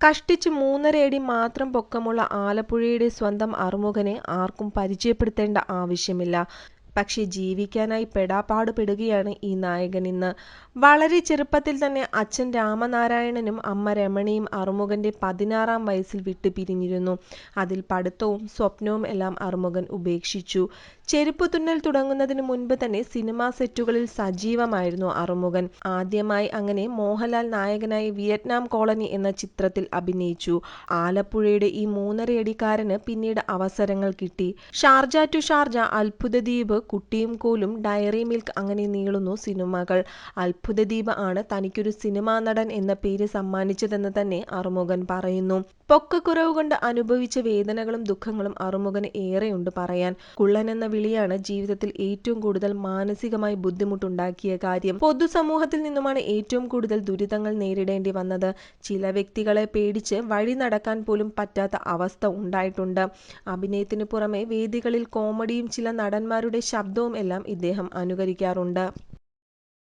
കഷ്ടിച്ച് മൂന്നരയടി മാത്രം പൊക്കമുള്ള ആലപ്പുഴയുടെ സ്വന്തം അറുമുഖനെ ആർക്കും പരിചയപ്പെടുത്തേണ്ട ആവശ്യമില്ല. പക്ഷേ ജീവിക്കാനായി പെടാപ്പാടുപെടുകയാണ് ഈ നായകൻ ഇന്ന്. വളരെ ചെറുപ്പത്തിൽ തന്നെ അച്ഛൻ രാമനാരായണനും അമ്മ രമണിയും അറുമുഖന്റെ പതിനാറാം വയസ്സിൽ വിട്ടു പിരിഞ്ഞിരുന്നു അതിൽ പഠിത്തവും സ്വപ്നവും എല്ലാം അറുമുഖൻ ഉപേക്ഷിച്ചു. ചെരുപ്പ് തുന്നൽ തുടങ്ങുന്നതിന് മുൻപ് തന്നെ സിനിമാ സെറ്റുകളിൽ സജീവമായിരുന്നു അറുമുഖൻ. ആദ്യമായി അങ്ങനെ മോഹൻലാൽ നായകനായി വിയറ്റ്നാം കോളനി എന്ന ചിത്രത്തിൽ അഭിനയിച്ചു. ആലപ്പുഴയുടെ ഈ മൂന്നരയടിക്കാരന് പിന്നീട് അവസരങ്ങൾ കിട്ടി. ഷാർജ ടു ഷാർജ അത്ഭുതദ്വീപ് കുട്ടിയും കോലും ഡയറി മിൽക്ക് അങ്ങനെ നീളുന്നു സിനിമകൾ. അത്ഭുതദ്വീപ് ആണ് തനിക്കൊരു സിനിമാ നടൻ എന്ന പേര് സമ്മാനിച്ചതെന്ന് തന്നെ അറുമുഖൻ പറയുന്നു. പൊക്കക്കുറവ് കൊണ്ട് അനുഭവിച്ച വേദനകളും ദുഃഖങ്ങളും അറുമുഖന് ഏറെയുണ്ട് പറയാൻ. കുള്ളൻ എന്ന വിളിയാണ് ജീവിതത്തിൽ ഏറ്റവും കൂടുതൽ മാനസികമായി ബുദ്ധിമുട്ടുണ്ടാക്കിയ കാര്യം. പൊതുസമൂഹത്തിൽ നിന്നുമാണ് ഏറ്റവും കൂടുതൽ ദുരിതങ്ങൾ നേരിടേണ്ടി വന്നത്. ചില വ്യക്തികളെ പേടിച്ച് വഴി നടക്കാൻ പോലും പറ്റാത്ത അവസ്ഥ ഉണ്ടായിട്ടുണ്ട്. അഭിനയത്തിന് പുറമെ വേദികളിൽ കോമഡിയും ചില നടന്മാരുടെ ശബ്ദവും എല്ലാം ഇദ്ദേഹം അനുകരിക്കാറുണ്ട്.